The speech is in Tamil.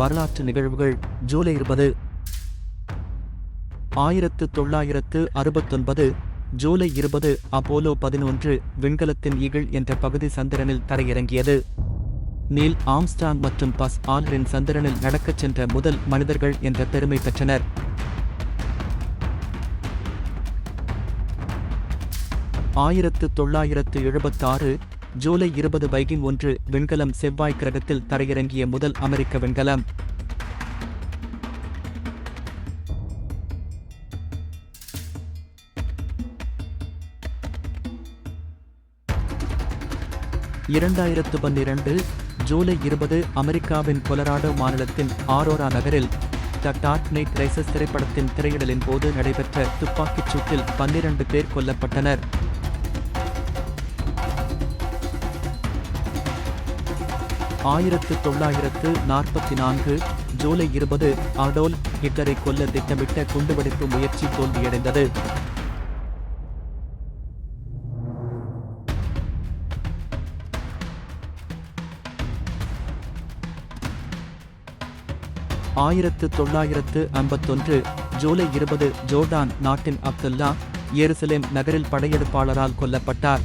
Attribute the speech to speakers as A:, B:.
A: வரலாற்று நிகழ்வுகள். ஜூலை இருபது. ஆயிரத்து தொள்ளாயிரத்து அறுபத்தொன்பது. ஜூலை இருபது அப்போலோ பதினொன்று விண்கலத்தின் ஈகிள் என்ற பகுதி சந்திரனில் தரையிறங்கியது. நீல் ஆம்ஸ்டாங் மற்றும் பஸ் ஆல்ரின் சந்திரனில் நடக்கச் சென்ற முதல் மனிதர்கள் என்ற பெருமை பெற்றனர். ஆயிரத்து தொள்ளாயிரத்து எழுபத்தாறு ஜூலை இருபது வைகிங் ஒன்று விண்கலம் செவ்வாய் கிரகத்தில் தரையிறங்கிய முதல் அமெரிக்க விண்கலம். இரண்டாயிரத்து பன்னிரண்டு ஜூலை இருபது அமெரிக்காவின் கொலராடோ மாநிலத்தின் ஆரோரா நகரில் த டார்க் நைட் ரைசஸ் திரைப்படத்தின் திரையிடலின் போது நடைபெற்ற துப்பாக்கிச் சூட்டில் பன்னிரண்டு பேர் கொல்லப்பட்டனர். ஆயிரத்து தொள்ளாயிரத்து நாற்பத்தி நான்கு ஜூலை இருபது அடோல் ஹிட்லரை கொல்ல திட்டமிட்ட குண்டுவெடிப்பு முயற்சி தோல்வியடைந்தது. ஆயிரத்து தொள்ளாயிரத்து ஐம்பத்தொன்று ஜூலை இருபது ஜோர்டான் நாட்டின் அப்துல்லா எருசலேம் நகரில் படையெடுப்பாளரால் கொல்லப்பட்டார்.